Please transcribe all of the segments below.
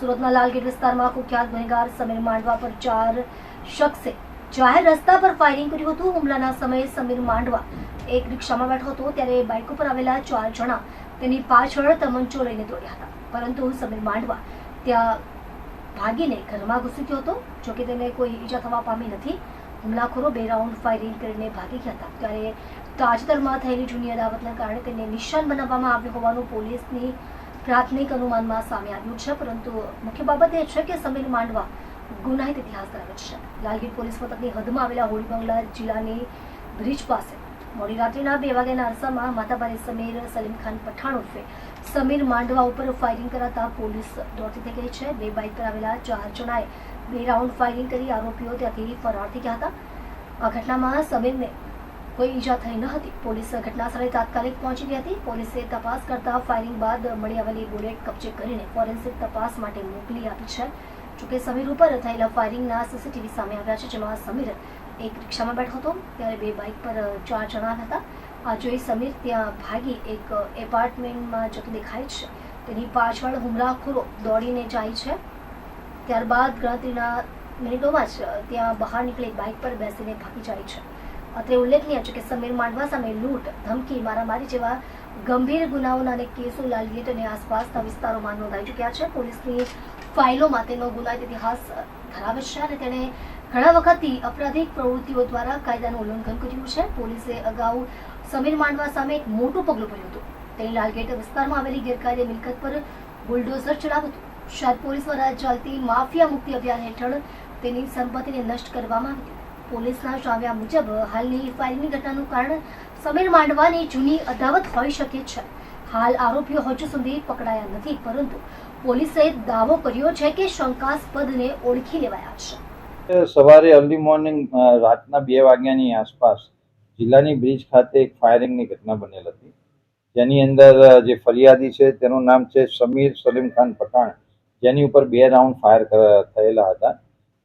સુરતના લાલગીર વિસ્તારમાં કુખ્યાત ગુનેગાર સમીર માંડવા પર ચાર શખ્સે જાહેર રસ્તા પર ફાયરિંગ કર્યું હતું. હુમલાના સમયે સમીર માંડવા એક રિક્ષામાં બેઠો હતો ત્યારે બાઇક ઉપર આવેલા ચાર જણા તેની પાછળ તમંચો લઈને દોડ્યા હતા. પરંતુ સમીર માંડવા ત્યાં ભાગીને ઘરમાં ઘૂસી ગયો હતો. જોકે તેને કોઈ ઈજા થવા પામી નથી. હુમલાખોરો બે રાઉન્ડ ફાયરિંગ કરીને ભાગી ગયા હતા. ત્યારે તાજેતરમાં થયેલી જૂની અદાવતના કારણે તેને નિશાન બનાવવામાં આવ્યું હોવાનું પોલીસની પ્રાથમિક અનુમાનમાં સામે આવ્યું છે, પરંતુ મુખ્ય બાબત એ છે કે સમીર માંડવા ગુનાહિત ઇતિહાસ ધરાવે છે. લાલગીર પોલીસ મથકની હદમાં આવેલા હોળી બંગલા જિલ્લાની બ્રિજ પાસે મોડી રાત્રિના બે વાગ્યાના અરસામાં માતાભાઈ સમીર સલીમ ખાન પઠાણ ઉર્ફે સમીર માંડવા ઉપર ફાયરિંગ કરાતા પોલીસ દોડતી થઈ ગઈ છે. બે બાઇક પર આવેલા ચાર જણાએ બે રાઉન્ડ ફાયરિંગ કરી આરોપીઓ ત્યાંથી ફરાર થઈ ગયા હતા. આ ઘટનામાં સમીરને કોઈ ઈજા થઈ ન હતી. પોલીસ ઘટના સ્થળે તાત્કાલિક પહોંચી ગઈ હતી. પોલીસે તપાસ કરતા ફાયરિંગ બાદ મળી આવેલી બુલેટ કબજે કરીને ફોરેન્સિક તપાસ માટે મોકલી આપી છે. જોકે સમીર ઉપર થયેલા ફાયરિંગના સીસીટીવી સામે આવ્યા છે, જેમાં સમીર એક રિક્ષામાં બેઠો હતો. ત્યારે બે બાઇક પર ચાર જણા હતા. આ જોઈ સમીર ત્યાં ભાગી એક એપાર્ટમેન્ટમાં જતો દેખાય છે. તેની પાછળ હુમલાખોરો દોડીને જાય છે. ત્યારબાદ ગણતરીના મિનિટોમાં જ ત્યાં બહાર નીકળી બાઇક પર બેસીને ભાગી જાય છે. અત્રે ઉલ્લેખનીય છે કે સમીર માંડવા સામે લૂંટ, ધમકી, મારામારી જેવા ગંભીર ગુનાઓના અનેક કેસો લાલગેટ અને આસપાસના વિસ્તારોમાં નોંધાઈ ચૂક્યા છે. પોલીસની ફાઇલોમાં તેનો ગુનાહિત ઇતિહાસ ધરાવે છે અને તેણે ઘણા વખતથી અપરાધિક પ્રવૃત્તિઓ દ્વારા કાયદાનું ઉલ્લંઘન કર્યું છે. પોલીસે અગાઉ સમીર માંડવા સામે એક મોટું પગલું ભર્યું હતું. તેની લાલગેટ વિસ્તારમાં આવેલી ગેરકાયદે મિલકત પર બુલડોઝર ચલાવ્યું હતું. શાયદ પોલીસ દ્વારા ચાલતી માફિયા મુક્તિ અભિયાન હેઠળ તેની સંપત્તિને નષ્ટ કરવામાં આવી હતી. પોલીસના જણાવ્યા મુજબ હાલની ફાયરિંગની ઘટનાનું કારણ સમીર માંડવાની જૂની અદાવત હોઈ શકે છે. હાલ આરોપીઓ હજુ સુધી પકડાયા નથી, પરંતુ પોલીસે દાવો કર્યો છે કે શંકાસ્પદને ઓળખી લેવાયા છે. સવારે અર્લી મોર્નિંગ રાતના બે વાગ્યાની આસપાસ જિલ્લાની બ્રિજ ખાતે એક ફાયરિંગની ઘટના બનેલ હતી. જેની અંદર જે ફરિયાદી છે તેનું નામ છે સમીર સલીમ ખાન પઠાણ, જેની ઉપર બે રાઉન્ડ ફાયર થયેલા હતા.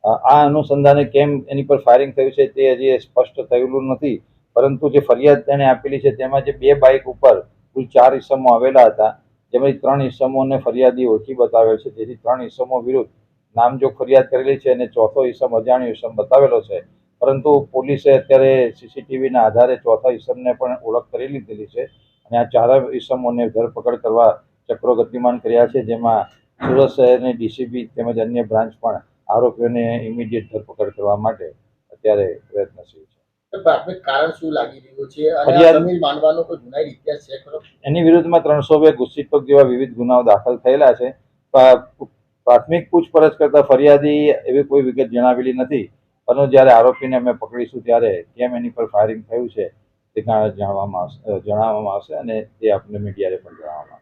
આ અનુસંધાને કેમ એની પર ફાયરિંગ થયું છે તે હજી સ્પષ્ટ થયેલું નથી. પરંતુ જે ફરિયાદ તેણે આપેલી છે તેમાં જે બે બાઇક ઉપર કુલ ચાર ઇસમો આવેલા હતા, જેમાંથી ત્રણ ઇસમોને ફરિયાદી ઓળખી બતાવેલ છે. જેથી ત્રણ ઇસમો વિરુદ્ધ નામજોગ ફરિયાદ કરેલી છે અને ચોથો ઈસમ અજાણ્યો ઇસમ બતાવેલો છે. પરંતુ પોલીસે અત્યારે સીસીટીવીના આધારે ચોથા ઈસમને પણ ઓળખ કરી લીધેલી છે અને આ ચાર ઈસમોને ધરપકડ કરવા ચક્રો ગતિમાન કર્યા છે. જેમાં સુરત શહેરની ડીસીબી તેમજ અન્ય બ્રાન્ચ પણ આરોપીઓને ઇમિડિયેટ ધરપકડ કરવા માટે અત્યારે પ્રયત્નશીલ છે. પ્રાથમિક કારણ શું લાગી રહ્યું છે? અને આ ફરિયાદ- સમીર માંડવાનો કોઈ ગુનાહિત ઇતિહાસ છે ખરો? એની વિરુદ્ધમાં ત્રણસો બે ગુસ્સીટોક જેવા વિવિધ ગુનાઓ દાખલ થયેલા છે. પ્રાથમિક પૂછપરછ કરતા ફરિયાદી એવી કોઈ વિગત જણાવેલી નથી. પરંતુ જ્યારે આરોપીને અમે પકડીશું ત્યારે કેમ એની પર ફાયરિંગ થયું છે તે જાણવામાં આવશે જણાવવામાં આવશે અને તે આપણે મીડિયાને પણ જણાવવામાં આવશે.